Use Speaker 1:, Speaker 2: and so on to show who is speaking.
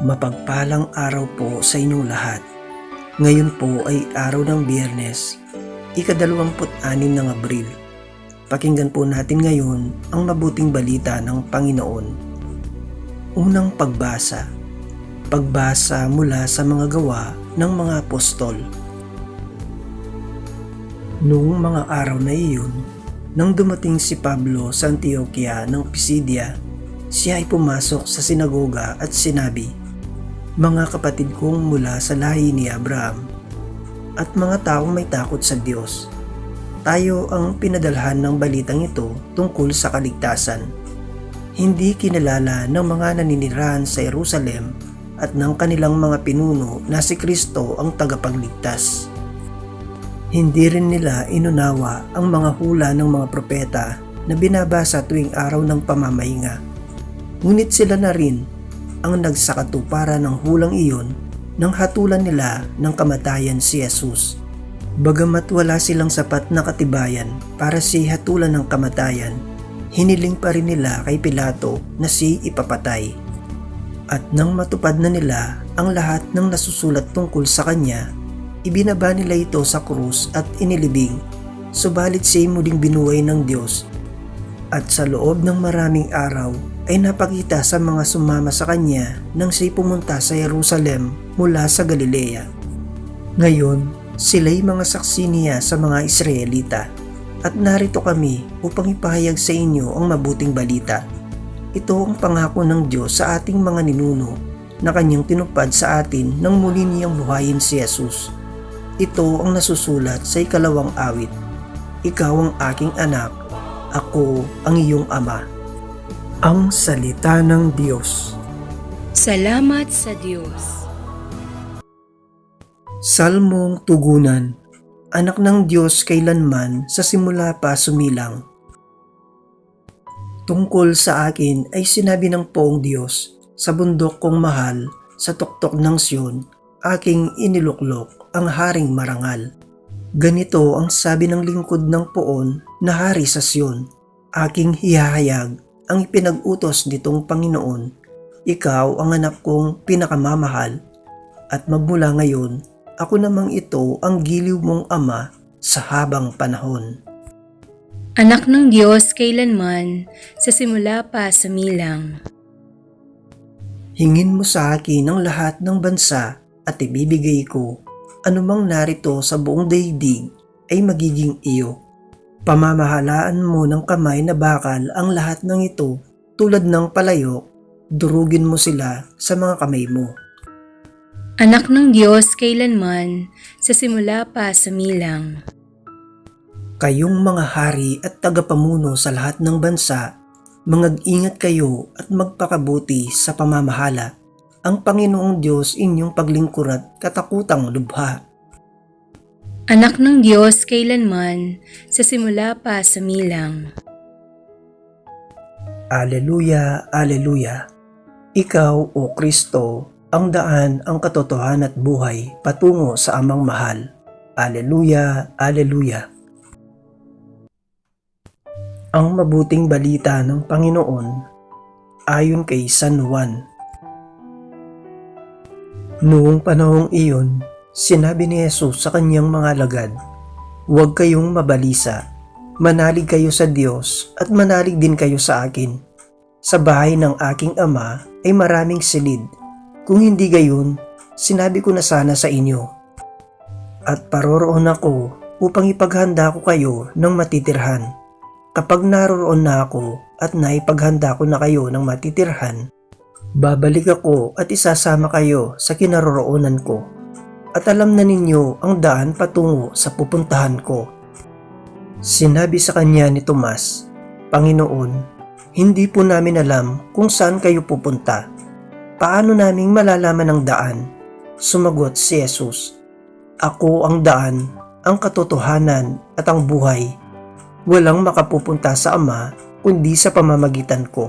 Speaker 1: Mapagpalang araw po sa inyong lahat. Ngayon po ay araw ng biyernes, ikadalawamput anim ng Abril. Pakinggan po natin ngayon ang mabuting balita ng Panginoon. Unang pagbasa. Pagbasa mula sa mga gawa ng mga apostol. Noong mga araw na iyon, nang dumating si Pablo sa Antioquia ng Pisidia, siya ay pumasok sa sinagoga at sinabi, Mga kapatid kong mula sa lahi ni Abraham, at mga taong may takot sa Diyos, tayo ang pinadalhan ng balitang ito tungkol sa kaligtasan. Hindi kinalala ng mga naninirahan sa Jerusalem at ng kanilang mga pinuno na si Kristo ang tagapagligtas. Hindi rin nila inunawa ang mga hula ng mga propeta na binabasa tuwing araw ng pamamahinga. Ngunit sila na rin ang nagsakatuparan ng hulang iyon nang hatulan nila ng kamatayan si Jesus. Bagamat wala silang sapat na katibayan para si hatulan ng kamatayan, hiniling pa rin nila kay Pilato na si ipapatay. At nang matupad na nila ang lahat ng nasusulat tungkol sa kanya, ibinaba nila ito sa krus at inilibing, subalit siya muling binuhay ng Diyos. At sa loob ng maraming araw ay napakita sa mga sumama sa kanya nang siya pumunta sa Jerusalem mula sa Galilea. Ngayon, sila'y mga saksi niya sa mga Israelita at narito kami upang ipahayag sa inyo ang mabuting balita. Ito ang pangako ng Diyos sa ating mga ninuno na kanyang tinupad sa atin nang muli niyang buhayin si Jesus. Ito ang nasusulat sa ikalawang awit. Ikaw ang aking anak, ako ang iyong ama. Ang salita ng Diyos.
Speaker 2: Salamat sa Diyos.
Speaker 1: Salmong Tugunan Anak ng Diyos kailanman sa simula pa sumilang. Tungkol sa akin ay sinabi ng poong Diyos, sa bundok kong mahal, sa tuktok ng Siyon, aking iniluklok ang haring marangal. Ganito ang sabi ng lingkod ng poon na hari sa Siyon, aking hihahayag ang ipinag-utos nitong Panginoon. Ikaw ang anak kong pinakamamahal at magmula ngayon ako namang ito ang giliw mong ama sa habang panahon.
Speaker 2: Anak ng Diyos kailanman, sa simula pa sa milang.
Speaker 1: Hingin mo sa akin ang lahat ng bansa at ibibigay ko. Anumang narito sa buong daigdig ay magiging iyo. Pamamahalaan mo ng kamay na bakal ang lahat ng ito tulad ng palayok, durugin mo sila sa mga kamay mo.
Speaker 2: Anak ng Diyos kailanman, sa simula pa sa milang.
Speaker 1: Kayong mga hari at tagapamuno sa lahat ng bansa, mangag-ingat kayo at magpakabuti sa pamamahala. Ang Panginoong Diyos inyong paglingkur at katakutang lubha.
Speaker 2: Anak ng Diyos kailanman, sa simula pa sa milang.
Speaker 1: Aleluya, Aleluya. Ikaw, O Kristo, ang daan, ang katotohanan at buhay patungo sa amang mahal. Aleluya, Aleluya. Ang mabuting balita ng Panginoon ayon kay San Juan. Noong panahong iyon, sinabi ni Jesus sa kanyang mga lagad, Huwag kayong mabalisa, manalig kayo sa Diyos at manalig din kayo sa akin. Sa bahay ng aking ama ay maraming silid kung hindi gayon, sinabi ko na sana sa inyo. At paroroon ako upang ipaghanda ko kayo ng matitirhan. Kapag naroroon na ako at naipaghanda ko na kayo ng matitirhan, babalik ako at isasama kayo sa kinaroroonan ko. At alam na ninyo ang daan patungo sa pupuntahan ko. Sinabi sa kanya ni Tomas, Panginoon, hindi po namin alam kung saan kayo pupunta paano naming malalaman ang daan? Sumagot si Jesus, Ako ang daan, ang katotohanan at ang buhay. Walang makapupunta sa Ama kundi sa pamamagitan ko.